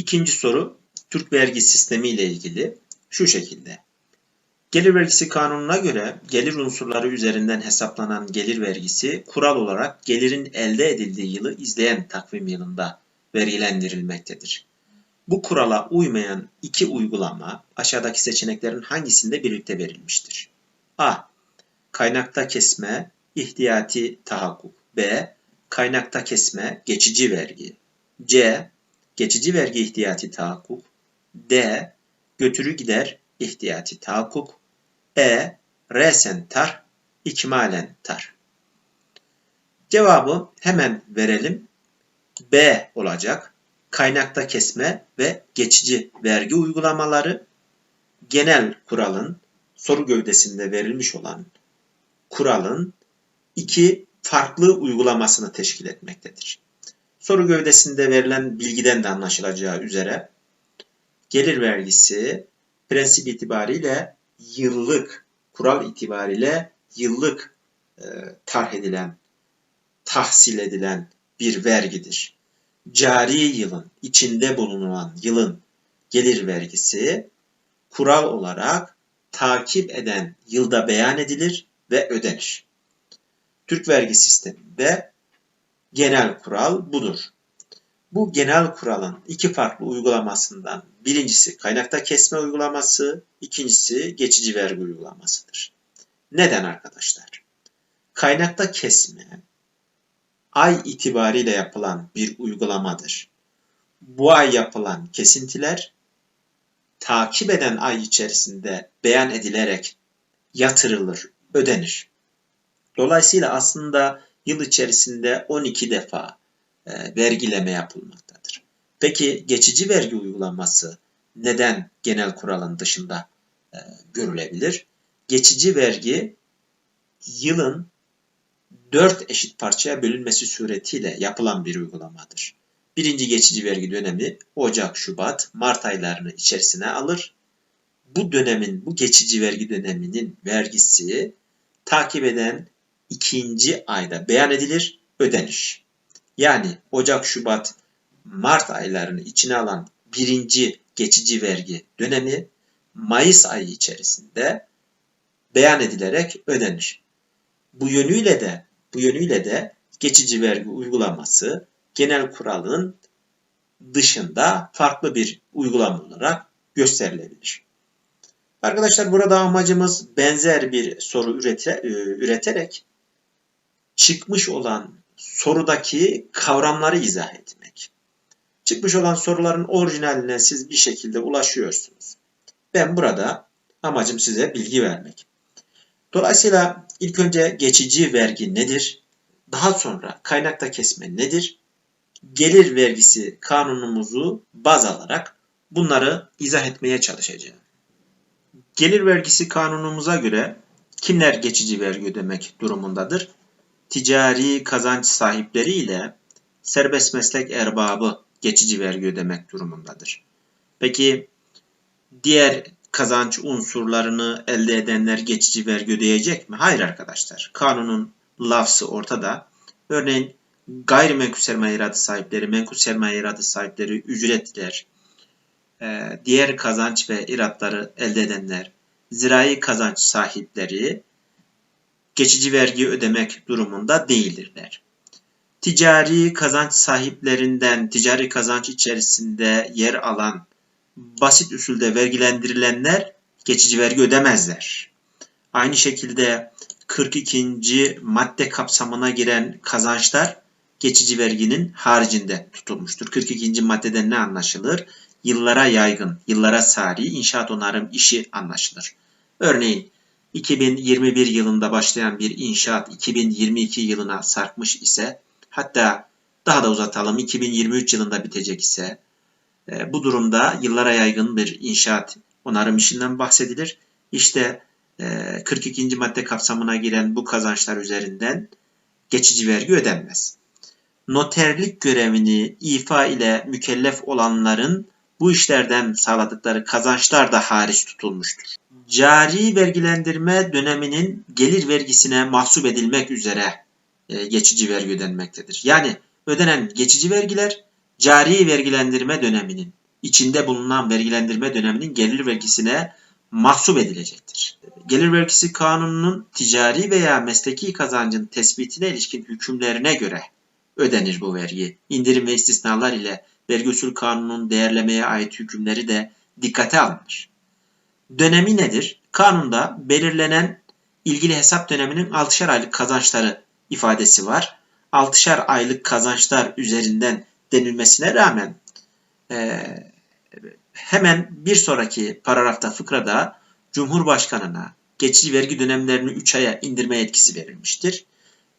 İkinci soru Türk vergi sistemi ile ilgili şu şekilde. Gelir vergisi kanununa göre gelir unsurları üzerinden hesaplanan gelir vergisi kural olarak gelirin elde edildiği yılı izleyen takvim yılında vergilendirilmektedir. Bu kurala uymayan iki uygulama aşağıdaki seçeneklerin hangisinde birlikte verilmiştir? A. Kaynakta kesme, ihtiyati tahakkuk. B. Kaynakta kesme, geçici vergi. C. Geçici vergi ihtiyati tahakkuk. D. Götürü gider ihtiyati tahakkuk. E. Resen tar, ikmalen tar. Cevabı hemen verelim. B olacak. Kaynakta kesme ve geçici vergi uygulamaları genel kuralın soru gövdesinde verilmiş olan kuralın iki farklı uygulamasını teşkil etmektedir. Soru gövdesinde verilen bilgiden de anlaşılacağı üzere gelir vergisi prensip itibariyle yıllık, kural itibariyle yıllık e, tarh edilen, tahsil edilen bir vergidir. Cari yılın, içinde bulunan yılın gelir vergisi kural olarak takip eden yılda beyan edilir ve ödenir. Türk vergi sisteminde genel kural budur. Bu genel kuralın iki farklı uygulamasından birincisi kaynakta kesme uygulaması, ikincisi geçici vergi uygulamasıdır. Neden arkadaşlar? Kaynakta kesme ay itibariyle yapılan bir uygulamadır. Bu ay yapılan kesintiler takip eden ay içerisinde beyan edilerek yatırılır, ödenir. Dolayısıyla aslında yıl içerisinde 12 defa e, vergileme yapılmaktadır. Peki geçici vergi uygulaması neden genel kuralın dışında e, görülebilir? Geçici vergi yılın dört eşit parçaya bölünmesi suretiyle yapılan bir uygulamadır. Birinci geçici vergi dönemi Ocak, Şubat, Mart aylarını içerisine alır. Bu dönemin, bu geçici vergi döneminin vergisi takip eden ikinci ayda beyan edilir, ödenir. Yani Ocak, Şubat, Mart aylarını içine alan birinci geçici vergi dönemi Mayıs ayı içerisinde beyan edilerek ödenir. Bu yönüyle de bu yönüyle de geçici vergi uygulaması genel kuralın dışında farklı bir uygulama olarak gösterilebilir. Arkadaşlar burada amacımız benzer bir soru ürete, e, üreterek çıkmış olan sorudaki kavramları izah etmek. Çıkmış olan soruların orijinaline siz bir şekilde ulaşıyorsunuz. Ben burada amacım size bilgi vermek. Dolayısıyla ilk önce geçici vergi nedir? Daha sonra kaynakta kesme nedir? Gelir vergisi kanunumuzu baz alarak bunları izah etmeye çalışacağım. Gelir vergisi kanunumuza göre kimler geçici vergi ödemek durumundadır? Ticari kazanç sahipleri ile serbest meslek erbabı geçici vergi ödemek durumundadır. Peki diğer kazanç unsurlarını elde edenler geçici vergi ödeyecek mi? Hayır arkadaşlar. Kanunun lafzı ortada. Örneğin gayrimenkul sermaye iradı sahipleri, menkul sermaye iradı sahipleri, ücretliler, e, diğer kazanç ve iratları elde edenler, zirai kazanç sahipleri geçici vergi ödemek durumunda değildirler. Ticari kazanç sahiplerinden ticari kazanç içerisinde yer alan basit usulde vergilendirilenler geçici vergi ödemezler. Aynı şekilde 42. madde kapsamına giren kazançlar geçici verginin haricinde tutulmuştur. 42. maddeden ne anlaşılır? Yıllara yaygın, yıllara sari inşaat onarım işi anlaşılır. Örneğin 2021 yılında başlayan bir inşaat 2022 yılına sarkmış ise hatta daha da uzatalım 2023 yılında bitecek ise e, bu durumda yıllara yaygın bir inşaat onarım işinden bahsedilir. İşte e, 42. madde kapsamına giren bu kazançlar üzerinden geçici vergi ödenmez. Noterlik görevini ifa ile mükellef olanların bu işlerden sağladıkları kazançlar da hariç tutulmuştur cari vergilendirme döneminin gelir vergisine mahsup edilmek üzere e, geçici vergi ödenmektedir. Yani ödenen geçici vergiler cari vergilendirme döneminin içinde bulunan vergilendirme döneminin gelir vergisine mahsup edilecektir. Gelir vergisi kanununun ticari veya mesleki kazancın tespitine ilişkin hükümlerine göre ödenir bu vergi. İndirim ve istisnalar ile vergi usul kanunun değerlemeye ait hükümleri de dikkate alınır. Dönemi nedir? Kanunda belirlenen ilgili hesap döneminin 6'şer aylık kazançları ifadesi var. 6'şer aylık kazançlar üzerinden denilmesine rağmen e, hemen bir sonraki paragrafta fıkrada Cumhurbaşkanına geçici vergi dönemlerini 3 aya indirme yetkisi verilmiştir.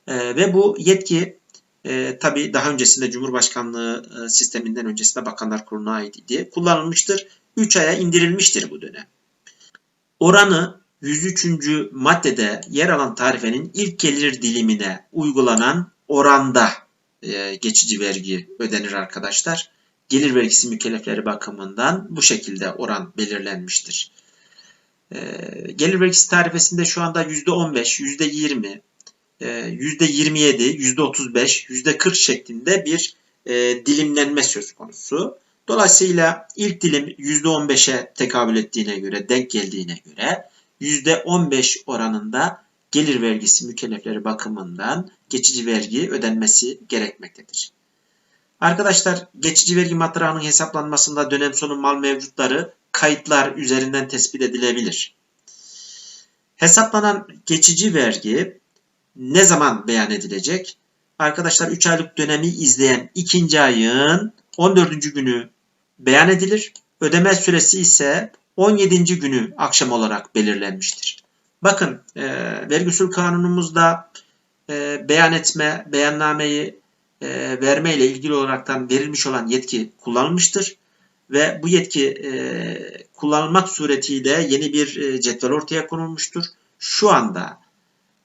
E, ve bu yetki e, tabii daha öncesinde Cumhurbaşkanlığı e, sisteminden öncesinde Bakanlar Kurulu'na ait idi. Kullanılmıştır. 3 aya indirilmiştir bu dönem. Oranı 103. maddede yer alan tarifenin ilk gelir dilimine uygulanan oranda e, geçici vergi ödenir arkadaşlar. Gelir vergisi mükellefleri bakımından bu şekilde oran belirlenmiştir. E, gelir vergisi tarifesinde şu anda %15, %20, %27, %35, %40 şeklinde bir e, dilimlenme söz konusu. Dolayısıyla ilk dilim %15'e tekabül ettiğine göre, denk geldiğine göre %15 oranında gelir vergisi mükellefleri bakımından geçici vergi ödenmesi gerekmektedir. Arkadaşlar geçici vergi matrağının hesaplanmasında dönem sonu mal mevcutları kayıtlar üzerinden tespit edilebilir. Hesaplanan geçici vergi ne zaman beyan edilecek? Arkadaşlar 3 aylık dönemi izleyen ikinci ayın 14. günü beyan edilir. Ödeme süresi ise 17. günü akşam olarak belirlenmiştir. Bakın e, vergi usul kanunumuzda e, beyan etme, beyannameyi e, verme ile ilgili olaraktan verilmiş olan yetki kullanılmıştır. Ve bu yetki e, kullanılmak suretiyle yeni bir e, cetvel ortaya konulmuştur. Şu anda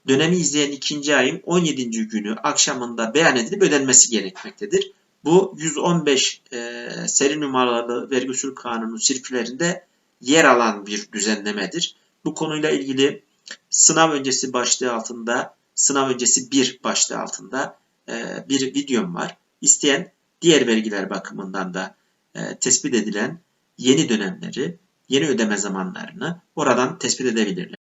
dönemi izleyen ikinci ayın 17. günü akşamında beyan edilip ödenmesi gerekmektedir. Bu 115 e, seri numaralı vergi usul kanunu sirkülerinde yer alan bir düzenlemedir. Bu konuyla ilgili sınav öncesi başlığı altında, sınav öncesi bir başlığı altında e, bir videom var. İsteyen diğer vergiler bakımından da e, tespit edilen yeni dönemleri, yeni ödeme zamanlarını oradan tespit edebilirler.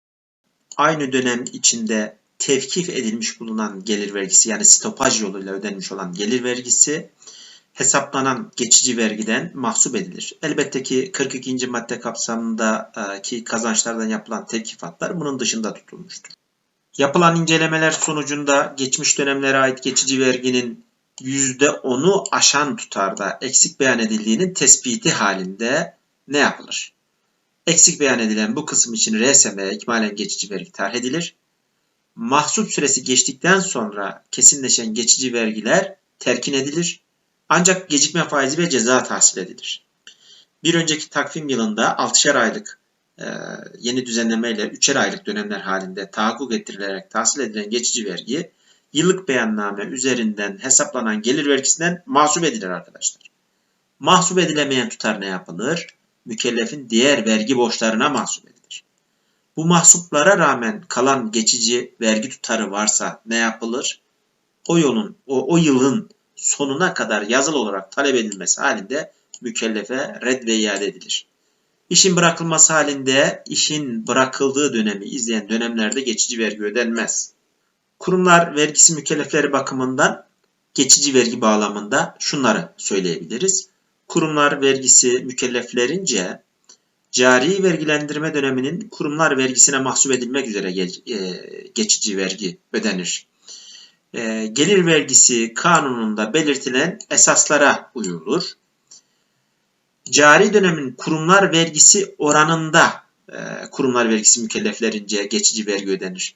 Aynı dönem içinde tevkif edilmiş bulunan gelir vergisi yani stopaj yoluyla ödenmiş olan gelir vergisi hesaplanan geçici vergiden mahsup edilir. Elbette ki 42. madde kapsamındaki kazançlardan yapılan tevkifatlar bunun dışında tutulmuştur. Yapılan incelemeler sonucunda geçmiş dönemlere ait geçici verginin %10'u aşan tutarda eksik beyan edildiğinin tespiti halinde ne yapılır? Eksik beyan edilen bu kısım için RSM'ye ikmalen geçici vergi tarih edilir. Mahsup süresi geçtikten sonra kesinleşen geçici vergiler terkin edilir ancak gecikme faizi ve ceza tahsil edilir. Bir önceki takvim yılında 6'şer aylık e, yeni düzenlemeyle 3'er aylık dönemler halinde tahakkuk ettirilerek tahsil edilen geçici vergi yıllık beyanname üzerinden hesaplanan gelir vergisinden mahsup edilir arkadaşlar. Mahsup edilemeyen tutar ne yapılır? Mükellefin diğer vergi borçlarına mahsup edilir. Bu mahsuplara rağmen kalan geçici vergi tutarı varsa ne yapılır? O yolun, o, o yılın sonuna kadar yazılı olarak talep edilmesi halinde mükellefe red ve iade edilir. İşin bırakılması halinde işin bırakıldığı dönemi izleyen dönemlerde geçici vergi ödenmez. Kurumlar vergisi mükellefleri bakımından geçici vergi bağlamında şunları söyleyebiliriz. Kurumlar vergisi mükelleflerince cari vergilendirme döneminin kurumlar vergisine mahsup edilmek üzere e, geçici vergi ödenir. E, gelir vergisi kanununda belirtilen esaslara uyulur. Cari dönemin kurumlar vergisi oranında e, kurumlar vergisi mükelleflerince geçici vergi ödenir.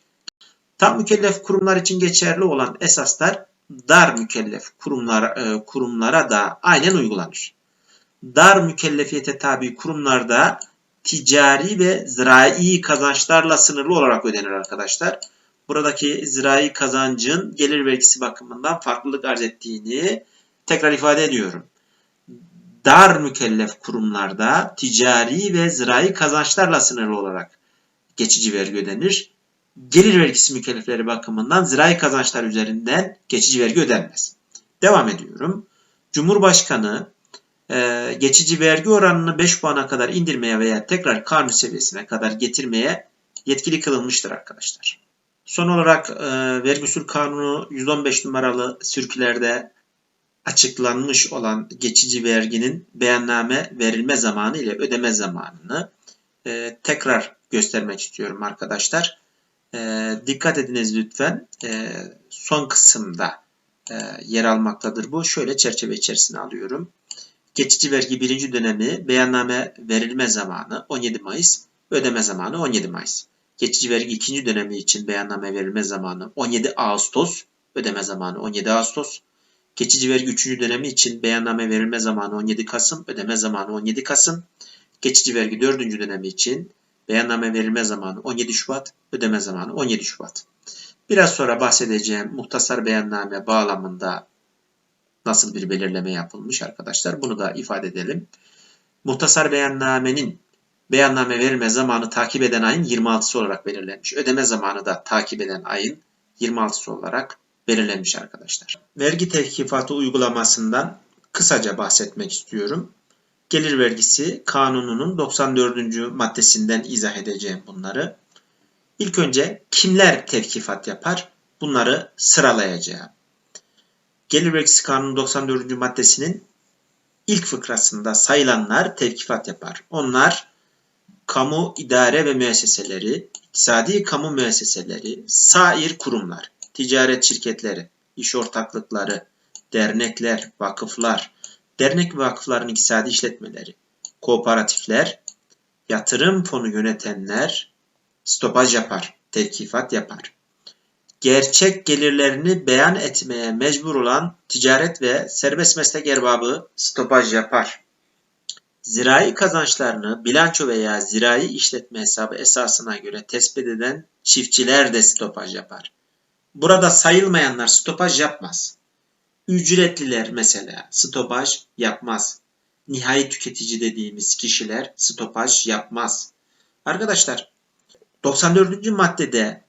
Tam mükellef kurumlar için geçerli olan esaslar dar mükellef kurumlar, kurumlara da aynen uygulanır. Dar mükellefiyete tabi kurumlarda ticari ve zirai kazançlarla sınırlı olarak ödenir arkadaşlar buradaki zirai kazancın gelir vergisi bakımından farklılık arz ettiğini tekrar ifade ediyorum. Dar mükellef kurumlarda ticari ve zirai kazançlarla sınırlı olarak geçici vergi ödenir. Gelir vergisi mükellefleri bakımından zirai kazançlar üzerinden geçici vergi ödenmez. Devam ediyorum. Cumhurbaşkanı e, geçici vergi oranını 5 puana kadar indirmeye veya tekrar kanun seviyesine kadar getirmeye yetkili kılınmıştır arkadaşlar. Son olarak e, vergi usul kanunu 115 numaralı sürkülerde açıklanmış olan geçici verginin beyanname verilme zamanı ile ödeme zamanını e, tekrar göstermek istiyorum arkadaşlar. E, dikkat ediniz lütfen. E, son kısımda e, yer almaktadır bu. Şöyle çerçeve içerisine alıyorum. Geçici vergi birinci dönemi beyanname verilme zamanı 17 Mayıs, ödeme zamanı 17 Mayıs. Geçici vergi ikinci dönemi için beyanname verilme zamanı 17 Ağustos, ödeme zamanı 17 Ağustos. Geçici vergi üçüncü dönemi için beyanname verilme zamanı 17 Kasım, ödeme zamanı 17 Kasım. Geçici vergi dördüncü dönemi için beyanname verilme zamanı 17 Şubat, ödeme zamanı 17 Şubat. Biraz sonra bahsedeceğim muhtasar beyanname bağlamında nasıl bir belirleme yapılmış arkadaşlar. Bunu da ifade edelim. Muhtasar beyannamenin beyanname verilme zamanı takip eden ayın 26'sı olarak belirlenmiş. Ödeme zamanı da takip eden ayın 26'sı olarak belirlenmiş arkadaşlar. Vergi tevkifatı uygulamasından kısaca bahsetmek istiyorum. Gelir vergisi kanununun 94. maddesinden izah edeceğim bunları. İlk önce kimler tevkifat yapar? Bunları sıralayacağım. Gelir vergisi kanunu 94. maddesinin ilk fıkrasında sayılanlar tevkifat yapar. Onlar kamu idare ve müesseseleri, iktisadi kamu müesseseleri, sair kurumlar, ticaret şirketleri, iş ortaklıkları, dernekler, vakıflar, dernek vakıfların iktisadi işletmeleri, kooperatifler, yatırım fonu yönetenler stopaj yapar, tevkifat yapar. Gerçek gelirlerini beyan etmeye mecbur olan ticaret ve serbest meslek erbabı stopaj yapar. Zirai kazançlarını bilanço veya zirai işletme hesabı esasına göre tespit eden çiftçiler de stopaj yapar. Burada sayılmayanlar stopaj yapmaz. Ücretliler mesela stopaj yapmaz. Nihai tüketici dediğimiz kişiler stopaj yapmaz. Arkadaşlar 94. maddede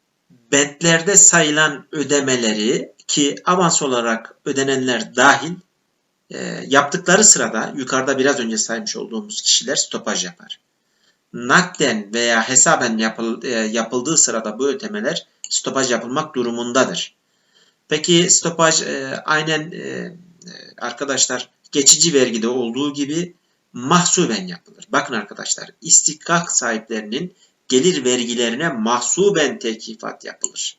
bentlerde sayılan ödemeleri ki avans olarak ödenenler dahil e, yaptıkları sırada yukarıda biraz önce saymış olduğumuz kişiler stopaj yapar. Nakden veya hesaben yapıl, e, yapıldığı sırada bu ödemeler stopaj yapılmak durumundadır. Peki stopaj e, aynen e, arkadaşlar geçici vergide olduğu gibi mahsuben yapılır. Bakın arkadaşlar istikak sahiplerinin gelir vergilerine mahsuben tekifat yapılır.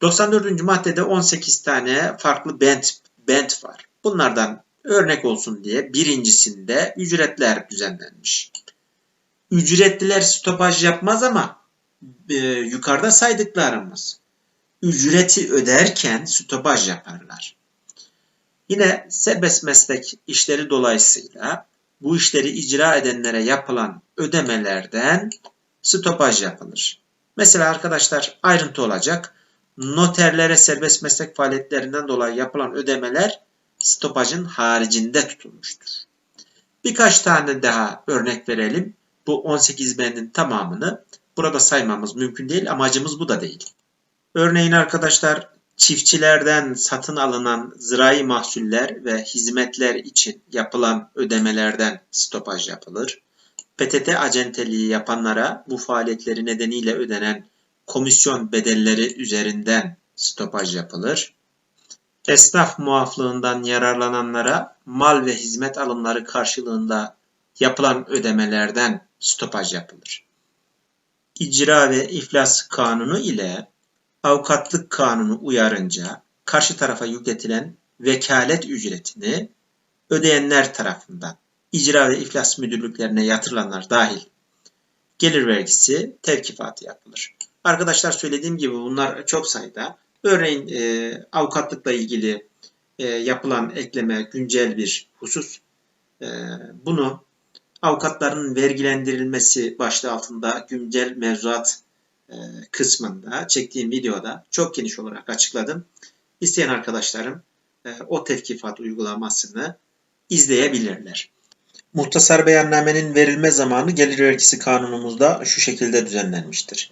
94. maddede 18 tane farklı bent, bent var. Bunlardan örnek olsun diye birincisinde ücretler düzenlenmiş. Ücretliler stopaj yapmaz ama e, yukarıda saydıklarımız ücreti öderken stopaj yaparlar. Yine serbest meslek işleri dolayısıyla bu işleri icra edenlere yapılan ödemelerden stopaj yapılır. Mesela arkadaşlar ayrıntı olacak. Noterlere serbest meslek faaliyetlerinden dolayı yapılan ödemeler stopajın haricinde tutulmuştur. Birkaç tane daha örnek verelim. Bu 18 bendin tamamını burada saymamız mümkün değil. Amacımız bu da değil. Örneğin arkadaşlar çiftçilerden satın alınan zirai mahsuller ve hizmetler için yapılan ödemelerden stopaj yapılır. PTT acenteliği yapanlara bu faaliyetleri nedeniyle ödenen komisyon bedelleri üzerinden stopaj yapılır. Esnaf muaflığından yararlananlara mal ve hizmet alımları karşılığında yapılan ödemelerden stopaj yapılır. İcra ve iflas kanunu ile avukatlık kanunu uyarınca karşı tarafa yükletilen vekalet ücretini ödeyenler tarafından icra ve iflas müdürlüklerine yatırılanlar dahil gelir vergisi tevkifatı yapılır. Arkadaşlar söylediğim gibi bunlar çok sayıda. Örneğin e, avukatlıkla ilgili e, yapılan ekleme güncel bir husus. E, bunu avukatların vergilendirilmesi başlığı altında güncel mevzuat e, kısmında çektiğim videoda çok geniş olarak açıkladım. İsteyen arkadaşlarım e, o tevkifat uygulamasını izleyebilirler. Muhtasar beyannamenin verilme zamanı gelir vergisi kanunumuzda şu şekilde düzenlenmiştir.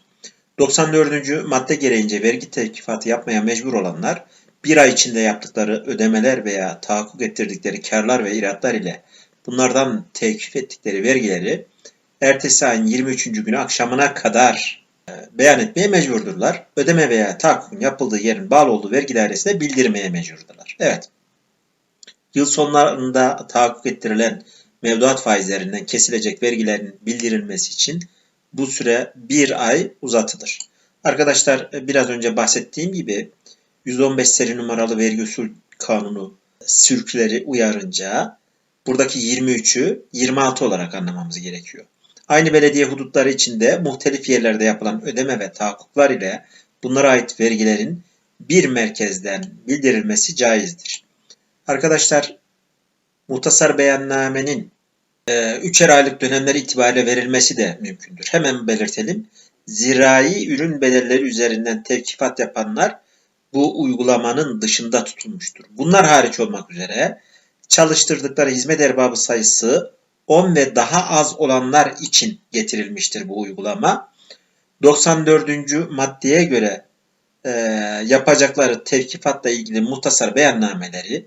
94. madde gereğince vergi tevkifatı yapmaya mecbur olanlar bir ay içinde yaptıkları ödemeler veya tahakkuk ettirdikleri karlar ve iratlar ile bunlardan tevkif ettikleri vergileri ertesi ayın 23. günü akşamına kadar e, beyan etmeye mecburdurlar. Ödeme veya tahakkukun yapıldığı yerin bağlı olduğu vergi dairesine bildirmeye mecburdurlar. Evet. Yıl sonlarında tahakkuk ettirilen mevduat faizlerinden kesilecek vergilerin bildirilmesi için bu süre bir ay uzatılır. Arkadaşlar e, biraz önce bahsettiğim gibi 115 seri numaralı vergi usul kanunu sürkleri uyarınca buradaki 23'ü 26 olarak anlamamız gerekiyor. Aynı belediye hudutları içinde muhtelif yerlerde yapılan ödeme ve tahakkuklar ile bunlara ait vergilerin bir merkezden bildirilmesi caizdir. Arkadaşlar muhtasar beyannamenin e, üçer aylık dönemler itibariyle verilmesi de mümkündür. Hemen belirtelim. Zirai ürün bedelleri üzerinden tevkifat yapanlar bu uygulamanın dışında tutulmuştur. Bunlar hariç olmak üzere çalıştırdıkları hizmet erbabı sayısı 10 ve daha az olanlar için getirilmiştir bu uygulama. 94. maddeye göre e, yapacakları tevkifatla ilgili muhtasar beyannameleri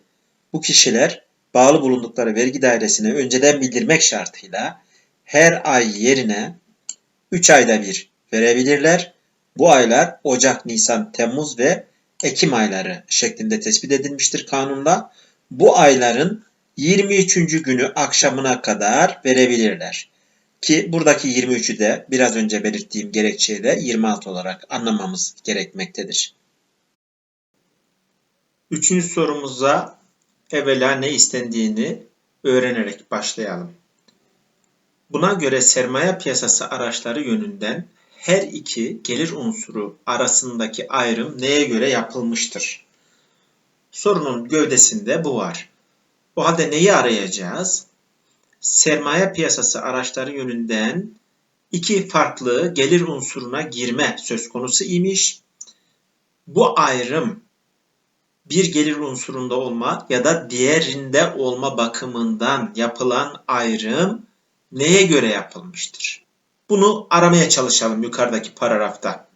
bu kişiler bağlı bulundukları vergi dairesine önceden bildirmek şartıyla her ay yerine 3 ayda bir verebilirler. Bu aylar Ocak, Nisan, Temmuz ve Ekim ayları şeklinde tespit edilmiştir kanunla. Bu ayların 23. günü akşamına kadar verebilirler. Ki buradaki 23'ü de biraz önce belirttiğim gerekçeyle 26 olarak anlamamız gerekmektedir. Üçüncü sorumuza evvela ne istendiğini öğrenerek başlayalım. Buna göre sermaye piyasası araçları yönünden her iki gelir unsuru arasındaki ayrım neye göre yapılmıştır? Sorunun gövdesinde bu var. O halde neyi arayacağız? Sermaye piyasası araçları yönünden iki farklı gelir unsuruna girme söz konusu imiş. Bu ayrım bir gelir unsurunda olma ya da diğerinde olma bakımından yapılan ayrım neye göre yapılmıştır? Bunu aramaya çalışalım yukarıdaki paragrafta.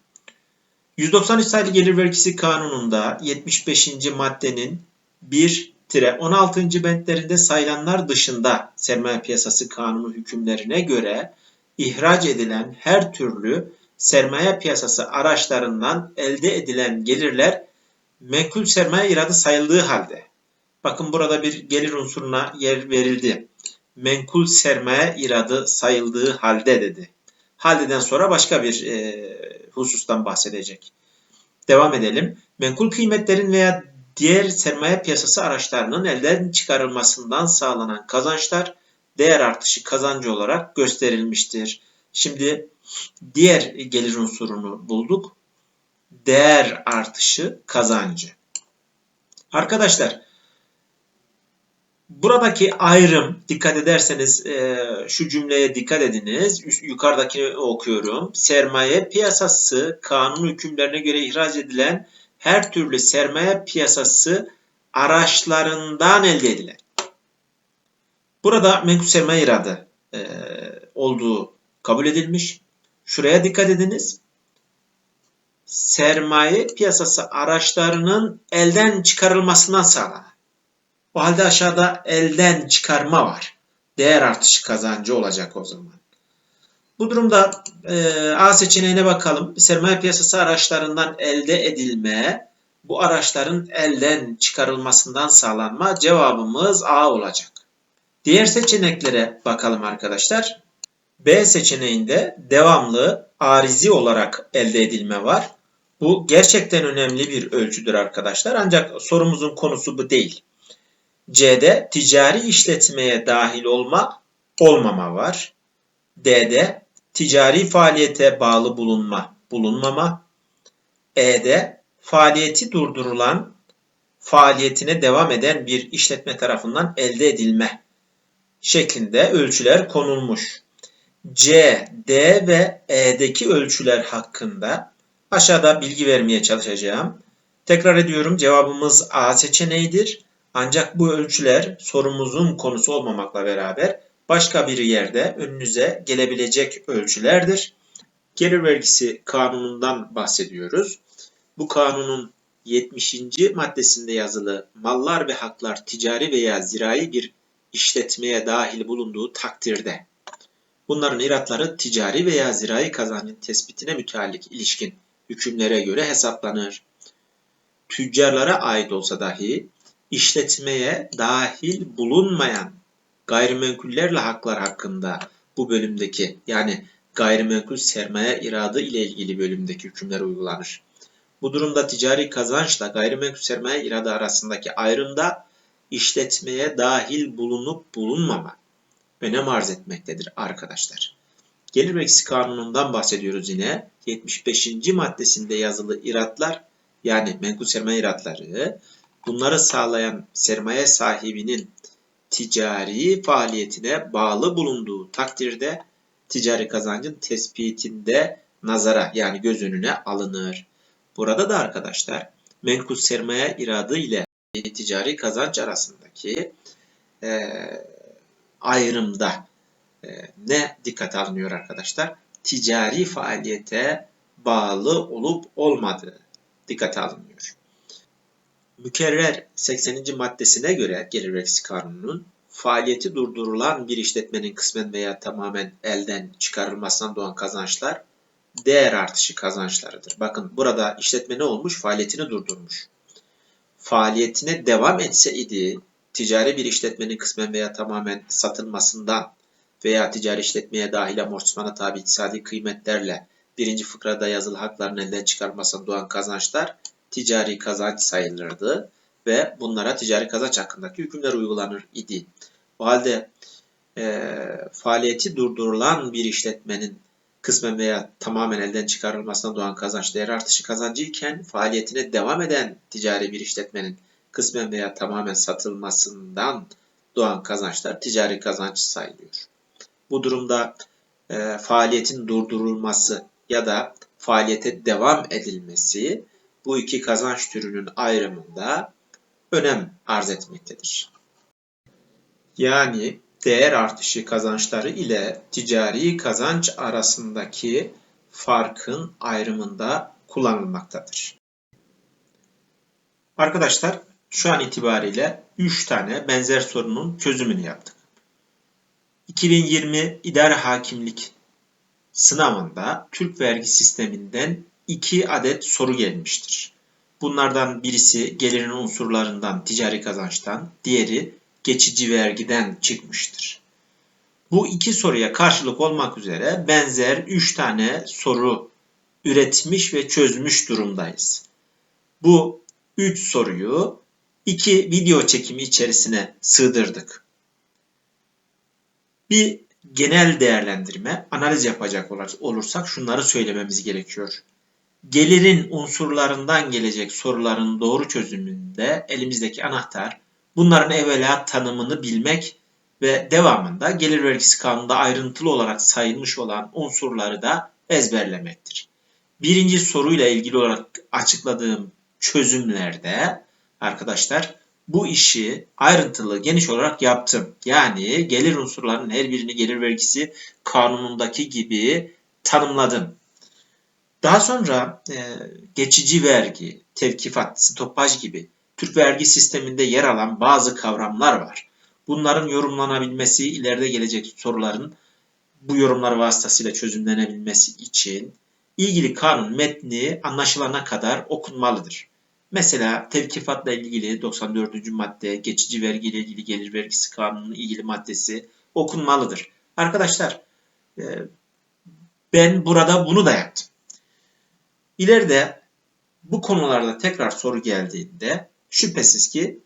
193 sayılı gelir vergisi kanununda 75. maddenin 1-16. bentlerinde sayılanlar dışında sermaye piyasası kanunu hükümlerine göre ihraç edilen her türlü sermaye piyasası araçlarından elde edilen gelirler menkul sermaye iradı sayıldığı halde bakın burada bir gelir unsuruna yer verildi. Menkul sermaye iradı sayıldığı halde dedi. Haldeden sonra başka bir e, husustan bahsedecek. Devam edelim. Menkul kıymetlerin veya diğer sermaye piyasası araçlarının elden çıkarılmasından sağlanan kazançlar değer artışı kazancı olarak gösterilmiştir. Şimdi diğer gelir unsurunu bulduk. Değer artışı kazancı. Arkadaşlar Buradaki ayrım dikkat ederseniz e, şu cümleye dikkat ediniz. Yukarıdakini okuyorum. Sermaye piyasası kanun hükümlerine göre ihraç edilen her türlü sermaye piyasası araçlarından elde edilen. Burada menkul sermaye iradı e, olduğu kabul edilmiş. Şuraya dikkat ediniz. Sermaye piyasası araçlarının elden çıkarılmasından sağlanan. O halde aşağıda elden çıkarma var. Değer artışı kazancı olacak o zaman. Bu durumda e, A seçeneğine bakalım. Sermaye piyasası araçlarından elde edilme, bu araçların elden çıkarılmasından sağlanma cevabımız A olacak. Diğer seçeneklere bakalım arkadaşlar. B seçeneğinde devamlı arizi olarak elde edilme var. Bu gerçekten önemli bir ölçüdür arkadaşlar. Ancak sorumuzun konusu bu değil. C'de ticari işletmeye dahil olma, olmama var. D'de ticari faaliyete bağlı bulunma, bulunmama. E'de faaliyeti durdurulan, faaliyetine devam eden bir işletme tarafından elde edilme şeklinde ölçüler konulmuş. C, D ve E'deki ölçüler hakkında aşağıda bilgi vermeye çalışacağım. Tekrar ediyorum cevabımız A seçeneğidir. Ancak bu ölçüler sorumuzun konusu olmamakla beraber başka bir yerde önünüze gelebilecek ölçülerdir. Gelir vergisi kanunundan bahsediyoruz. Bu kanunun 70. maddesinde yazılı mallar ve haklar ticari veya zirai bir işletmeye dahil bulunduğu takdirde bunların iratları ticari veya zirai kazancın tespitine müteallik ilişkin hükümlere göre hesaplanır. Tüccarlara ait olsa dahi işletmeye dahil bulunmayan gayrimenkullerle haklar hakkında bu bölümdeki yani gayrimenkul sermaye iradı ile ilgili bölümdeki hükümler uygulanır. Bu durumda ticari kazançla gayrimenkul sermaye iradı arasındaki ayrımda işletmeye dahil bulunup bulunmama önem arz etmektedir arkadaşlar. Gelir vergisi kanunundan bahsediyoruz yine. 75. maddesinde yazılı iratlar yani menkul sermaye iratları bunları sağlayan sermaye sahibinin ticari faaliyetine bağlı bulunduğu takdirde ticari kazancın tespitinde nazara yani göz önüne alınır. Burada da arkadaşlar menkul sermaye iradı ile ticari kazanç arasındaki e, ayrımda e, ne dikkat alınıyor arkadaşlar? Ticari faaliyete bağlı olup olmadığı dikkat alınıyor. Mükerrer 80. maddesine göre gelir vergisi kanununun faaliyeti durdurulan bir işletmenin kısmen veya tamamen elden çıkarılmasından doğan kazançlar değer artışı kazançlarıdır. Bakın burada işletme ne olmuş? Faaliyetini durdurmuş. Faaliyetine devam etse idi ticari bir işletmenin kısmen veya tamamen satılmasından veya ticari işletmeye dahil amortismana tabi iktisadi kıymetlerle birinci fıkrada yazılı hakların elden çıkarmasından doğan kazançlar ticari kazanç sayılırdı ve bunlara ticari kazanç hakkındaki hükümler uygulanır idi. O halde e, faaliyeti durdurulan bir işletmenin kısmen veya tamamen elden çıkarılmasından doğan kazanç değer artışı kazancı iken faaliyetine devam eden ticari bir işletmenin kısmen veya tamamen satılmasından doğan kazançlar ticari kazanç sayılıyor. Bu durumda e, faaliyetin durdurulması ya da faaliyete devam edilmesi bu iki kazanç türünün ayrımında önem arz etmektedir. Yani değer artışı kazançları ile ticari kazanç arasındaki farkın ayrımında kullanılmaktadır. Arkadaşlar şu an itibariyle 3 tane benzer sorunun çözümünü yaptık. 2020 idare hakimlik sınavında Türk vergi sisteminden 2 adet soru gelmiştir. Bunlardan birisi gelirin unsurlarından ticari kazançtan, diğeri geçici vergiden çıkmıştır. Bu iki soruya karşılık olmak üzere benzer 3 tane soru üretmiş ve çözmüş durumdayız. Bu 3 soruyu iki video çekimi içerisine sığdırdık. Bir genel değerlendirme, analiz yapacak olursak şunları söylememiz gerekiyor. Gelirin unsurlarından gelecek soruların doğru çözümünde elimizdeki anahtar bunların evvela tanımını bilmek ve devamında gelir vergisi kanununda ayrıntılı olarak sayılmış olan unsurları da ezberlemektir. Birinci soruyla ilgili olarak açıkladığım çözümlerde arkadaşlar bu işi ayrıntılı geniş olarak yaptım. Yani gelir unsurlarının her birini gelir vergisi kanunundaki gibi tanımladım. Daha sonra e, geçici vergi, tevkifat, stopaj gibi Türk vergi sisteminde yer alan bazı kavramlar var. Bunların yorumlanabilmesi, ileride gelecek soruların bu yorumlar vasıtasıyla çözümlenebilmesi için ilgili kanun metni anlaşılana kadar okunmalıdır. Mesela tevkifatla ilgili 94. madde, geçici vergi ile ilgili gelir vergisi kanunun ilgili maddesi okunmalıdır. Arkadaşlar e, ben burada bunu da yaptım. İleride bu konularda tekrar soru geldiğinde şüphesiz ki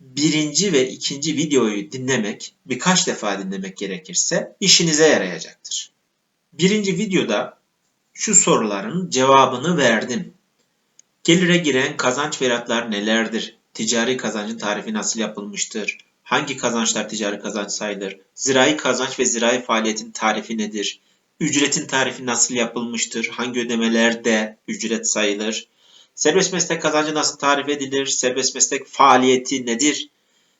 birinci ve ikinci videoyu dinlemek, birkaç defa dinlemek gerekirse işinize yarayacaktır. Birinci videoda şu soruların cevabını verdim. Gelire giren kazanç veratlar nelerdir? Ticari kazancın tarifi nasıl yapılmıştır? Hangi kazançlar ticari kazanç sayılır? Zirai kazanç ve zirai faaliyetin tarifi nedir? Ücretin tarifi nasıl yapılmıştır? Hangi ödemelerde ücret sayılır? Serbest meslek kazancı nasıl tarif edilir? Serbest meslek faaliyeti nedir?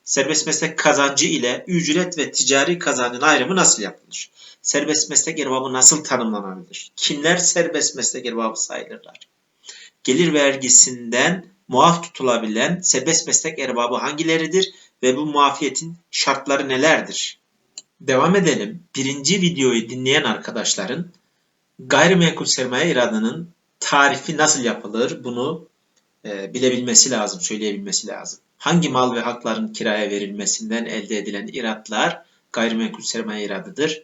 Serbest meslek kazancı ile ücret ve ticari kazancın ayrımı nasıl yapılır? Serbest meslek erbabı nasıl tanımlanabilir? Kimler serbest meslek erbabı sayılırlar? Gelir vergisinden muaf tutulabilen serbest meslek erbabı hangileridir ve bu muafiyetin şartları nelerdir? Devam edelim. Birinci videoyu dinleyen arkadaşların gayrimenkul sermaye iradının tarifi nasıl yapılır bunu e, bilebilmesi lazım, söyleyebilmesi lazım. Hangi mal ve hakların kiraya verilmesinden elde edilen iratlar gayrimenkul sermaye iradıdır?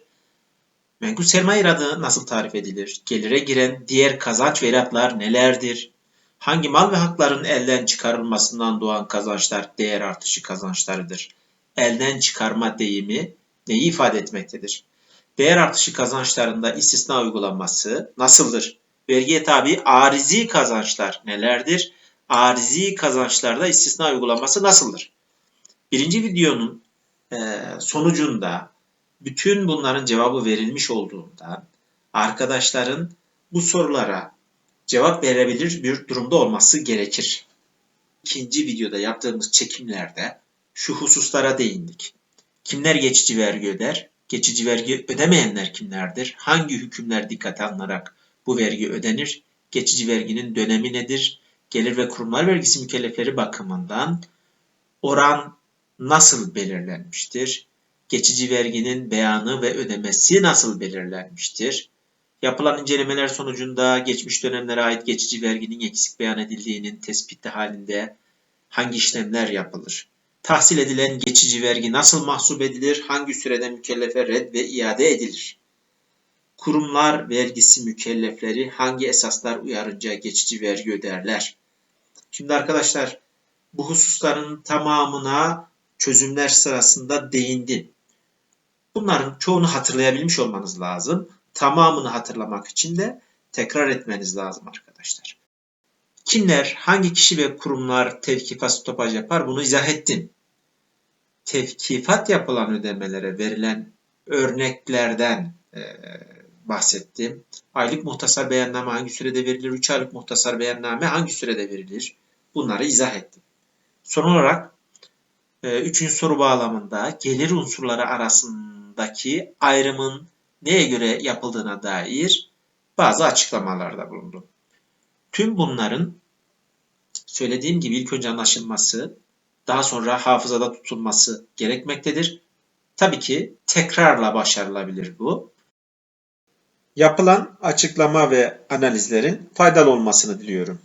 Menkul sermaye iradı nasıl tarif edilir? Gelire giren diğer kazanç ve iratlar nelerdir? Hangi mal ve hakların elden çıkarılmasından doğan kazançlar değer artışı kazançlarıdır? Elden çıkarma deyimi neyi ifade etmektedir? Değer artışı kazançlarında istisna uygulanması nasıldır? Vergiye tabi arizi kazançlar nelerdir? Arizi kazançlarda istisna uygulanması nasıldır? Birinci videonun e, sonucunda bütün bunların cevabı verilmiş olduğundan arkadaşların bu sorulara cevap verebilir bir durumda olması gerekir. İkinci videoda yaptığımız çekimlerde şu hususlara değindik. Kimler geçici vergi öder? Geçici vergi ödemeyenler kimlerdir? Hangi hükümler dikkate alınarak bu vergi ödenir? Geçici verginin dönemi nedir? Gelir ve kurumlar vergisi mükellefleri bakımından oran nasıl belirlenmiştir? Geçici verginin beyanı ve ödemesi nasıl belirlenmiştir? Yapılan incelemeler sonucunda geçmiş dönemlere ait geçici verginin eksik beyan edildiğinin tespiti halinde hangi işlemler yapılır? Tahsil edilen geçici vergi nasıl mahsup edilir? Hangi sürede mükellefe red ve iade edilir? Kurumlar vergisi mükellefleri hangi esaslar uyarınca geçici vergi öderler? Şimdi arkadaşlar bu hususların tamamına çözümler sırasında değindim. Bunların çoğunu hatırlayabilmiş olmanız lazım. Tamamını hatırlamak için de tekrar etmeniz lazım arkadaşlar. Kimler, hangi kişi ve kurumlar tevkifat stopaj yapar bunu izah ettim. Tevkifat yapılan ödemelere verilen örneklerden e, bahsettim. Aylık muhtasar beyanname hangi sürede verilir? 3 aylık muhtasar beyanname hangi sürede verilir? Bunları izah ettim. Son olarak e, üçüncü soru bağlamında gelir unsurları arasındaki ayrımın neye göre yapıldığına dair bazı açıklamalarda bulundum. Tüm bunların söylediğim gibi ilk önce anlaşılması, daha sonra hafızada tutulması gerekmektedir. Tabii ki tekrarla başarılabilir bu. Yapılan açıklama ve analizlerin faydalı olmasını diliyorum.